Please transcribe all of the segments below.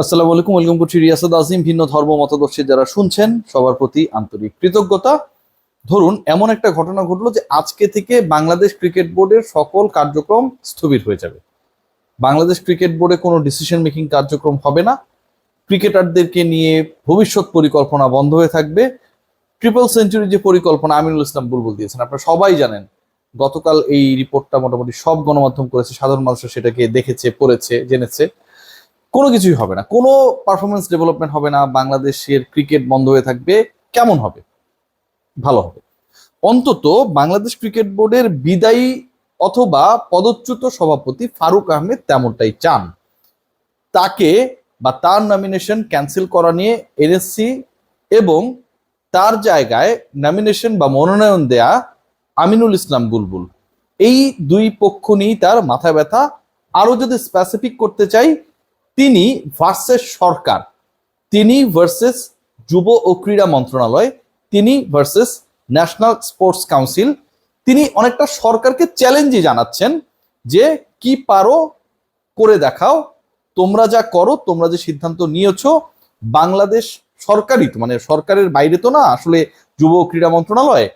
আসসালামু আলাইকুম, ওয়েলকাম করছি রিয়াসাদ আজিম, ভিন্ন ধর্ম মতাদর্শী যারা শুনছেন, সবার প্রতি আন্তরিক কৃতজ্ঞতা। ধরুন, এমন একটা ঘটনা ঘটলো যে আজকে থেকে বাংলাদেশ ক্রিকেট বোর্ডের সকল কার্যক্রম স্থবির হয়ে যাবে। বাংলাদেশ ক্রিকেট বোর্ডে কোনো ডিসিশন মেকিং কার্যক্রম হবে না। ক্রিকেটারদেরকে নিয়ে ভবিষ্যৎ পরিকল্পনা বন্ধ হয়ে থাকবে। ট্রিপল সেঞ্চুরি যে পরিকল্পনা আমিনুল ইসলাম বুলবুল দিয়েছেন, আপনারা সবাই জানেন, গতকাল এই রিপোর্টটা মোটামুটি সব গণমাধ্যম করেছে, সাধারণ মানুষ সেটাকে দেখেছে, পড়েছে, জেনেছে। কোনো কিছুই হবে না। কোনো পারফরমেন্স ডেভেলপমেন্ট হবে না। বাংলাদেশের ক্রিকেট বন্ধ হয়ে থাকবে। কেমন হবে? ভালো হবে। অন্তত বাংলাদেশ ক্রিকেট বোর্ডের বিদায়ী অথবা পদচ্যুত সভাপতি ফারুক আহমেদ তেমনটাই চান। তাকে বা তার নমিনেশন ক্যান্সেল করা নিয়ে এনএসসি এবং তার জায়গায় নমিনেশন বা মনোনয়ন দেয়া আমিনুল ইসলাম বুলবুল। এই দুই পক্ষ নিয়েই তার মাথা ব্যথা আরও যদি স্পেসিফিক করতে চাই তিনি ভার্সেস সরকার, তিনি ভার্সেস যুব ও ক্রীড়া মন্ত্রণালয়, তিনি ভার্সেস ন্যাশনাল স্পোর্টস কাউন্সিল তিনি অনেকটা সরকারকে চ্যালেঞ্জই জানাচ্ছেন যে কি পারো করে দেখাও, তোমরা যা করো, তোমরা যে সিদ্ধান্ত নিয়েছো, বাংলাদেশ সরকারই তো মানে সরকারের বাইরে তো না, আসলে যুব ও ক্রীড়া মন্ত্রণালয়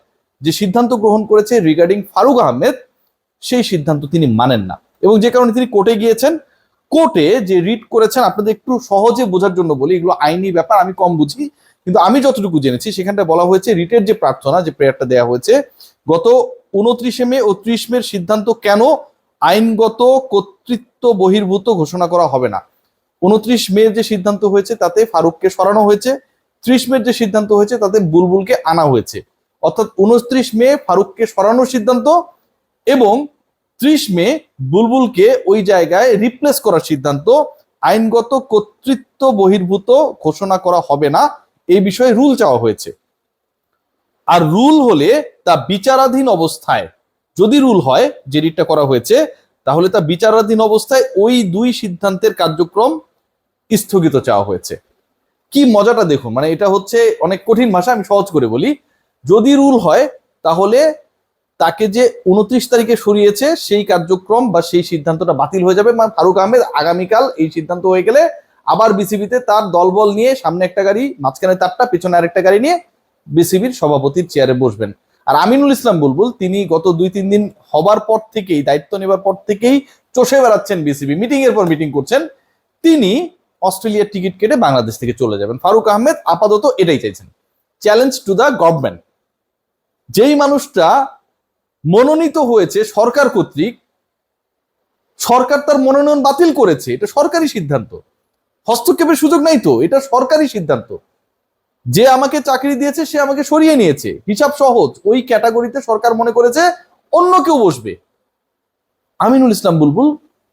যে সিদ্ধান্ত গ্রহণ করেছে রিগার্ডিং ফারুক আহমেদ, সেই সিদ্ধান্ত তিনি মানেন না। এবং যে কারণে তিনি কোর্টে গিয়েছেন কোর্টে যে রিট করেছেন আপনাদের একটু সহজে বোঝার জন্য বলি, এগুলো আইনি ব্যাপার, আমি কম বুঝি, কিন্তু আমি যতটুকু জেনেছি, সেখানটা বলা হয়েছে রিটের যে প্রার্থনা, যে প্রেয়ারটা দেওয়া হয়েছে, গত উনত্রিশে মে ও ত্রিশ মের সিদ্ধান্ত কেন আইনগত কর্তৃত্ব বহির্ভূত ঘোষণা করা হবে না? উনত্রিশ মে যে সিদ্ধান্ত হয়েছে, তাতে ফারুককে সরানো হয়েছে, ত্রিশ মের যে সিদ্ধান্ত হয়েছে, তাতে বুলবুলকে আনা হয়েছে। অর্থাৎ উনত্রিশ মে ফারুককে সরানোর সিদ্ধান্ত এবং ত্রিশ মে বুলবুলকে ওই জায়গায় রিপ্লেস করার সিদ্ধান্ত। আইনগত কর্তৃত্ব বহির্ভূত ঘোষণা করা হবে না। এই বিষয়ে রুল চাওয়া হয়েছে। আর রুল হলে তা বিচারাধীন অবস্থায় যদি রুল হয়, যে রিটটা করা হয়েছে, তাহলে তা বিচারাধীন অবস্থায় ওই দুই সিদ্ধান্তের কার্যক্রম স্থগিত চাওয়া হয়েছে। কি মজাটা দেখুন মানে এটা হচ্ছে অনেক কঠিন ভাষা, আমি সহজ করে বলি। যদি রুল হয়, তাহলে তাকে যে উনত্রিশ তারিখে সরিয়েছে সেই কার্যক্রম বা সেই সিদ্ধান্তটা বাতিল হয়ে যাবে। মানে ফারুক আহমেদ আগামীকাল এই সিদ্ধান্ত হয়ে গেলে আবার বিসিবিতে তার দলবল নিয়ে সামনে একটা গাড়ি, মাঝখানে তারটা, পিছনে আরেকটা গাড়ি নিয়ে বিসিবির সভাপতির চেয়ারে বসবেন। আর আমিনুল ইসলাম বুলবুল, তিনি গত দুই, তিন দিন হবার পর থেকেই, দায়িত্ব নেবার পর থেকেই চষে বেড়াচ্ছেন বিসিবি। মিটিং এর পর মিটিং করছেন। তিনি অস্ট্রেলিয়ার টিকিট কেটে বাংলাদেশ থেকে চলে যাবেন। ফারুক আহমেদ আপাতত এটাই চাইছেন। চ্যালেঞ্জ টু দ্য গভর্নমেন্ট যেই মানুষটা মনোনীত হয়েছে সরকার কর্তৃক। সরকার তার মনোনয়ন বাতিল করেছে, এটা সরকারি সিদ্ধান্ত। হস্তক্ষেপের সুযোগ নাই তো, এটা সরকারি সিদ্ধান্ত। যে আমাকে চাকরি দিয়েছে, সে আমাকে সরিয়ে নিয়েছে। হিসাব সহজ, ওই ক্যাটাগরিতে সরকার মনে করেছে অন্য কেউ বসবে। আমিনুল ইসলাম বুলবুল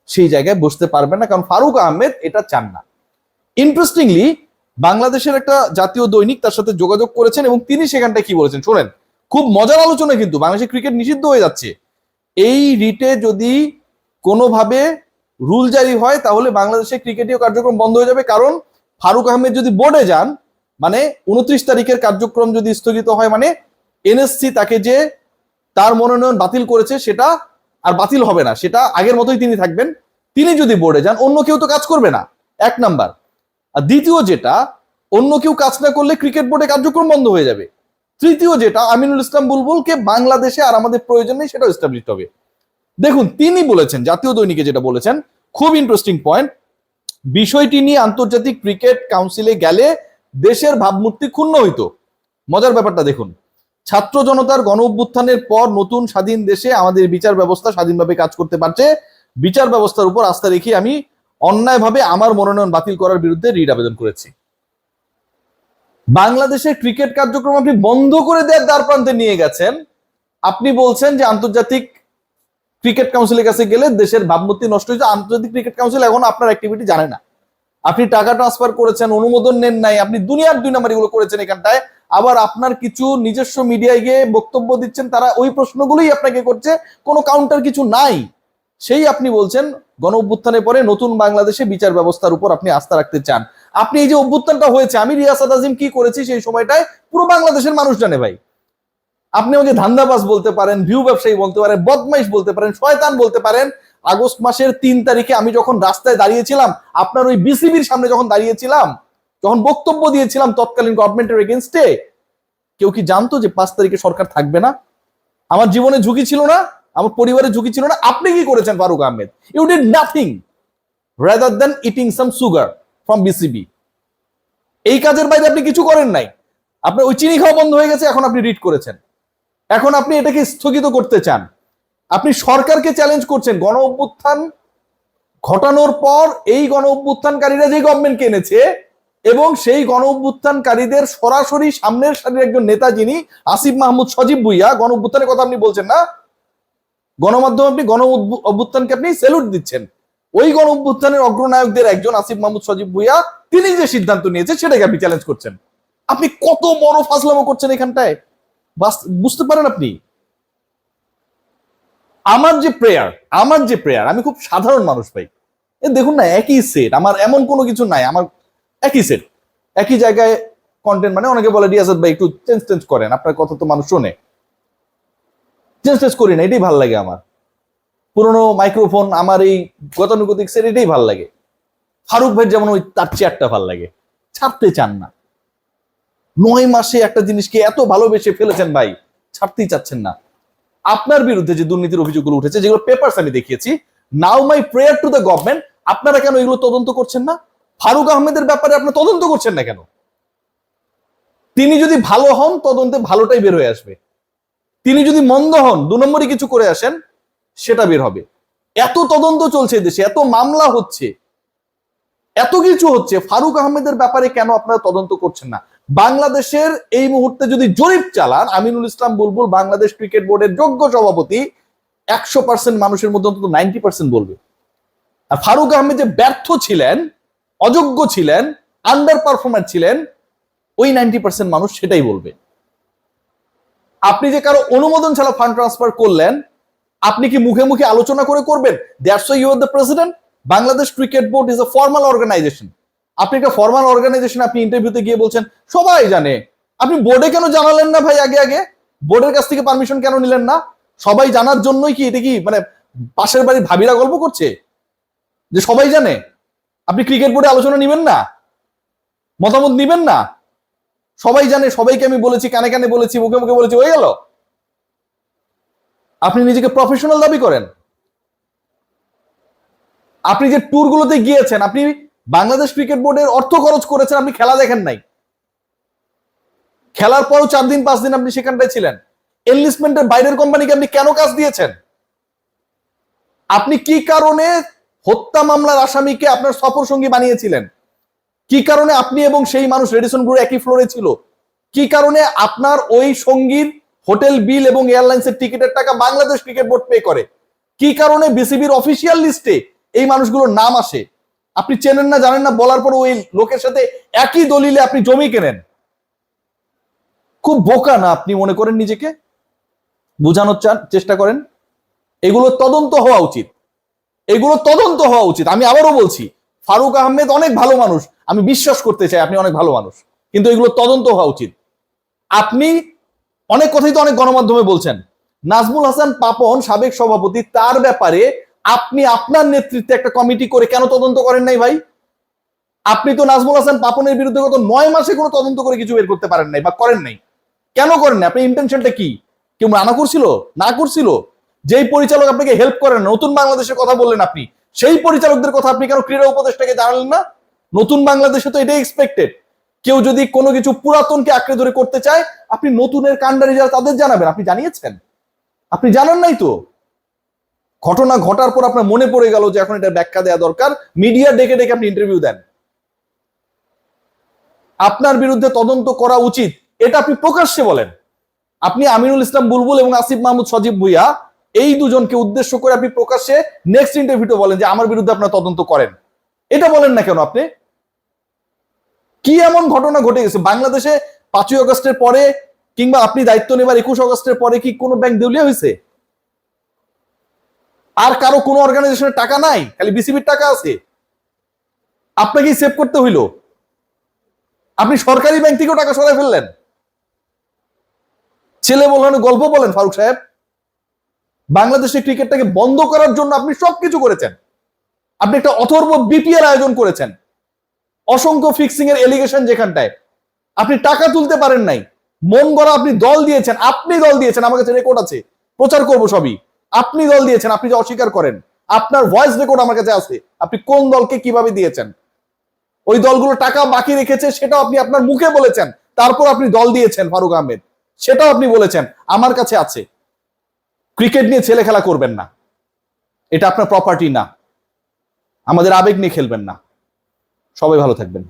সেই জায়গায় বসতে পারবে না, কারণ ফারুক আহমেদ এটা চান না। ইন্টারেস্টিংলি বাংলাদেশের একটা জাতীয় দৈনিক তার সাথে যোগাযোগ করেছেন এবং তিনি সেখানটায় কি বলেছেন, শোনেন। খুব মজার আলোচনা কিন্তু, বাংলাদেশের ক্রিকেট নিষিদ্ধ হয়ে যাচ্ছে। এই রিটে যদি কোনোভাবে রুল জারি হয়, তাহলে বাংলাদেশের ক্রিকেটীয় কার্যক্রম বন্ধ হয়ে যাবে। কারণ ফারুক আহমেদ যদি বোর্ডে যান মানে উনত্রিশ তারিখের কার্যক্রম যদি স্থগিত হয় মানে এনএসসি তাকে যে তার মনোনয়ন বাতিল করেছে, সেটা আর বাতিল হবে না। সেটা আগের মতোই তিনি থাকবেন। তিনি যদি বোর্ডে যান, অন্য কেউ তো কাজ করবে না। এক নাম্বার। আর দ্বিতীয় যেটা, অন্য কেউ কাজ না করলে ক্রিকেট বোর্ডে কার্যক্রম বন্ধ হয়ে যাবে। তৃতীয় যেটা, আমিনুল ইসলাম বুলবুলকে বাংলাদেশে আর আমাদের প্রয়োজন নেই, সেটাও এস্টাবলিশ হবে। দেখুন, তিনি বলেছেন, জাতীয় দৈনিকে যেটা বলেছেন, খুব ইন্টারেস্টিং পয়েন্ট বিষয়টি নিয়ে আন্তর্জাতিক ক্রিকেট কাউন্সিলে গেলে দেশের ভাবমূর্তি ক্ষুণ্ণ হইতো। মজার ব্যাপারটা দেখুন, ছাত্র জনতার গণ অভ্যুত্থানের পর নতুন স্বাধীন দেশে আমাদের বিচার ব্যবস্থা স্বাধীনভাবে কাজ করতে পারছে। বিচার ব্যবস্থার উপর আস্থা রেখে আমি অন্যায়ভাবে আমার মনোনয়ন বাতিল করার বিরুদ্ধে রিট আবেদন করেছি। বাংলাদেশের ক্রিকেট কার্যক্রম আপনি বন্ধ করে দেওয়ার দ্বার প্রান্তে নিয়ে গেছেন। আপনি বলছেন যে আন্তর্জাতিক ক্রিকেট কাউন্সিলের কাছে গেলে দেশের ভাবমূর্তি নষ্ট হয়েছে, আন্তর্জাতিক ক্রিকেট কাউন্সিল এখন আপনার অ্যাক্টিভিটি জানে না। আপনি টাকা ট্রান্সফার করেছেন, অনুমোদন নেন নাই, আপনি দুনিয়ার দুই নাম্বার এগুলো করেছেন এখানটায়। আবার আপনার কিছু নিজস্ব মিডিয়ায় গিয়ে বক্তব্য দিচ্ছেন, তারা ওই প্রশ্নগুলোই আপনাকে করছে, কোনো কাউন্টার কিছু নাই। সেই আপনি বলছেন গণ অভ্যুত্থানের পরে নতুন বাংলাদেশে বিচার ব্যবস্থার উপর আপনি আস্থা রাখতে চান। আপনি এই যে অভ্যুত্থানটা হয়েছে, আমি রিয়াসাদ আজিম কি করেছি সেই সময়টায়? পুরো বাংলাদেশের মানুষ জানে ভাই। আপনি আমাকে ধান্দাবাজ বলতে পারেন, ভিউ ব্যবসায়ী বলতে পারেন, বদমাইশ বলতে পারেন, শয়তান বলতে পারেন, আগস্ট মাসের তিন তারিখে আমি যখন রাস্তায় দাঁড়িয়েছিলাম, আপনার ওই বিসিবির সামনে যখন দাঁড়িয়েছিলাম, যখন বক্তব্য দিয়েছিলাম তৎকালীন গভর্নমেন্টের এগেনস্টে কেউ কি জানতো যে পাঁচ তারিখে সরকার থাকবে না? আমার জীবনে ঝুঁকি ছিল না, আমার পরিবারের ঝুঁকি ছিল না। আপনি কি করেছেন Faruk Ahmed? You did nothing rather then eating some sugar from BCB এই কাজের বাইরে আপনি কিছু করেন নাই। আপনার ওই চিনি খাওয়া বন্ধ হয়ে গেছে, এখন আপনি রিড করেছেন। এখন আপনি এটাকে স্থগিত করতে চান। আপনি সরকারকে চ্যালেঞ্জ করছেন, গণ অভ্যুত্থান ঘটানোর পর এই গণ অভ্যুত্থানকারীরা যে গভর্নমেন্টকে এনেছে এবং সেই গণ অভ্যুত্থানকারীদের সরাসরি সামনের সারির একজন নেতা যিনি, আসিফ মাহমুদ সজীব ভুইয়া, গণ অভ্যুত্থানের কথা আপনি বলছেন না? গণমাধ্যম আপনি গণ অভ্যুত্থানকে আপনি স্যালুট দিচ্ছেন। ওই গণ অভ্যুত্থানের অগ্রনায়কদের একজন আসিফ মাহমুদ সজীব ভুইয়া, তিনি যে সিদ্ধান্ত নিয়েছে সেটাকে আপনি চ্যালেঞ্জ করছেন। আপনি কত বড় ফাসলামো করছেন এখানটায়? বুঝতে পারেন আপনি? আমার যে প্রেয়ার আমার যে প্রেয়ার আমি খুব সাধারণ মানুষ ভাই। দেখুন না, একই সেট আমার এমন কোনো কিছু নাই, আমার একই সেট একই জায়গায় কন্টেন্ট মানে অনেকে বলে রিয়াজাদ ভাই, একটু চেঞ্জ চেঞ্জ করেন, আপনার কথা তো মানুষ শোনে। চেঞ্জ চেঞ্জ করি না, এটাই ভালো লাগে আমার। পুরোনো মাইক্রোফোন আমার এই গতানুগতিক সেট এটাই ভালো লাগে। ফারুক ভাই যেমন ওই তার চেয়ারটা ভালো লাগে। ছাড়তে চান না। নয় মাসে একটা জিনিসকে এত ভালোবেসে ফেলেছেন ভাই, ছাড়তেই চাচ্ছেন না। আপনার বিরুদ্ধে যে দুর্নীতির অভিযোগগুলো উঠেছে, যেগুলো পেপারস আমি দেখিয়েছি now my prayer to the government আপনারা কেন এগুলো তদন্ত করছেন না? ফারুক আহমেদের ব্যাপারে আপনার তদন্ত করছেন না কেন? তিনি যদি ভালো হন, তদন্তে ভালোটাই বের হয়ে আসবে। তিনি যদি মন্দ হন, দু নম্বরই কিছু করে আসেন সেটা বের হবে। এত তদন্ত চলছে দেশে, এত মামলা হচ্ছে, এত কিছু হচ্ছে, ফারুক আহমেদের ব্যাপারে কেন আপনারা তদন্ত করছেন না? বাংলাদেশের এই মুহূর্তে যদি জরিপ চালান, আমিনুল ইসলাম বুলবুল বাংলাদেশ ক্রিকেট বোর্ডের যোগ্য সভাপতি, একশো পার্সেন্ট মানুষের মধ্যে অন্তত নাইনটি পার্সেন্ট বলবে। আর ফারুক আহমেদ যে ব্যর্থ ছিলেন, অযোগ্য ছিলেন আন্ডার পারফর্মার ছিলেন, ওই নাইনটি পার্সেন্ট মানুষ সেটাই বলবে। আপনি যে কারও অনুমোদন ছাড়া ফান্ড ট্রান্সফার করলেন আপনি কি মুখে মুখে আলোচনা করে করবেন? That's you are the president Bangladesh cricket board is a formal organisation আপনি একটা ফর্মাল অর্গানাইজেশন আপনি ইন্টারভিউতে গিয়ে বলছেন, সবাই জানে। আপনি বোর্ডে কেন জানালেন না ভাই আগে আগে? বোর্ডের কাছ থেকে পারমিশন কেন নিলেন না? সবাই জানার জন্যই কি এটা কি মানে পাশের বাড়ির ভাবিরা গল্প করছে? যে সবাই জানে। আপনি ক্রিকেট বোর্ডে আলোচনা নিবেন না? মতামত নিবেন না? সবাই জানে, সবাইকে আমি বলেছি, কানে কানে বলেছি, মুখে মুখে বলেছি, হয়ে গেল। আপনি নিজেকে প্রফেশনাল দাবি করেন। আপনি যে ট্যুরগুলোতে গিয়েছেন, আপনি বাংলাদেশ ক্রিকেট বোর্ডের অর্থ খরচ করেছেন, আপনি খেলা দেখেন নাই। খেলার পরও চার দিন, পাঁচ দিন আপনি সেখানটায় ছিলেন। এনলিস্টমেন্টের বাইরের কোম্পানিকে আপনি কেন কাজ দিয়েছেন? আপনি কি কারণে হত্যা মামলার আসামিকে আপনার সফর সঙ্গী বানিয়েছিলেন? কি কারণে আপনি এবং সেই মানুষ রেডিসন গ্রুপ একই ফ্লোরে ছিল? কি কারণে আপনার ওই সঙ্গীর হোটেল, বিল এবং এয়ারলাইন্সের টিকিটের টাকা বাংলাদেশ ক্রিকেট বোর্ড পে করে। কি কারণে বিসিবির অফিসিয়াল লিস্টে এই মানুষগুলোর নাম আসে? আপনি চেনেন না, জানেন না, বলার পর ওই লোকের সাথে একই দলিলে আপনি জমি কেনেন। খুব বোকা না আপনি মনে করেন নিজেকে? বোঝানোর চান- চেষ্টা করেন। এগুলো তদন্ত হওয়া উচিত। এগুলো তদন্ত হওয়া উচিত। আমি আবারও বলছি, ফারুক আহমেদ অনেক ভালো মানুষ। আমি বিশ্বাস করতে চাই আপনি অনেক ভালো মানুষ। কিন্তু এগুলো তদন্ত হওয়া উচিত। আপনি অনেক কথাই তো অনেক গণমাধ্যমে বলছেন। নাজমুল হাসান পাপন, সাবেক সভাপতি, তার ব্যাপারে আপনি আপনার নেতৃত্বে একটা কমিটি করে কেন তদন্ত করেন নাই ভাই? আপনি তো নাজমুল হাসান পাপনের বিরুদ্ধে গত নয় মাসে কোনো তদন্ত করে কিছু বের করতে পারেন নাই বা করেন নাই। কেন করেন না আপনি ইন্টেনশনটা কি? কেউ মানা করছিল? না করছিল? যেই পরিচালক আপনাকে হেল্প করেন নতুন বাংলাদেশের কথা বললেন আপনি, সেই পরিচালকদের কথা আপনি কেন ক্রীড়া উপদেষ্টাকে জানালেন না? নতুন বাংলাদেশে তো এটাই এক্সপেক্টেড কেউ যদি কোনো কিছু পুরাতনকে আঁকড়ে ধরে করতে চায়, আপনি নতুনের কাণ্ডারি যারা তাদের জানাবেন, আপনি জানিয়েছেন? আপনি জানান নাই তো? ঘটনা ঘটার পর আপনার মনে পড়ে গেল যে এখন এটা ব্যাখ্যা দেওয়া দরকার, মিডিয়া ডেকে ডেকে আপনি ইন্টারভিউ দেন। আপনার বিরুদ্ধে তদন্ত করা উচিত, এটা আপনি প্রকাশ্যে বলেন। আপনি আমিনুল ইসলাম বুলবুল এবং আসিফ মাহমুদ সজীব ভুইয়া, এই দুজনকে উদ্দেশ্য করে আপনি প্রকাশ্যে নেক্সট ইন্টারভিউতে বলেন যে আমার বিরুদ্ধে আপনার তদন্ত করেন। এটা বলেন না কেন আপনি? কি এমন ঘটনা ঘটে গেছে? বাংলাদেশে পাঁচই আগস্টের পরে কিংবা আপনি দায়িত্ব নেবার একুশ আগস্টের পরে কি কোনো ব্যাংক দেউলিয়া হয়েছে? আর কারও কোনো অর্গানাইজেশনের টাকা নাই? খালি বিসিবির টাকা আছে? আপনাকেই সেভ করতে হইল। আপনি সরকারি ব্যাংক থেকেও টাকা সরাই ফেললেন। ছেলে বললেন গল্প বলেন ফারুক সাহেব। বাংলাদেশের ক্রিকেটটাকে বন্ধ করার জন্য আপনি সবকিছু করেছেন। আপনি একটা অথর্ব বিপিএল আয়োজন করেছেন। অসংখ্য ফিক্সিং এর এলিগেশন যেখানটায়। আপনি টাকা তুলতে পারেন নাই। মন গড়া আপনি দল দিয়েছেন, আপনি দল দিয়েছেন, আমার কাছে রেকর্ড আছে। প্রচার করব সবই। আপনি দল দিয়েছেন, আপনি যে অস্বীকার করেন, আপনার ভয়েস রেকর্ড আমার কাছে আছে। আপনি কোন দলকে কীভাবে দিয়েছেন? ওই দলগুলো টাকা বাকি রেখেছে, সেটাও আপনি আপনার মুখে বলেছেন। তারপর আপনি দল দিয়েছেন, ফারুক আহমেদ। সেটাও আপনি বলেছেন, আমার কাছে আছে। ক্রিকেট নিয়ে ছেলে খেলা করবেন না। এটা আপনার প্রপার্টি না। আমাদের আবেগ নিয়ে খেলবেন না। সবাই ভালো থাকবেন।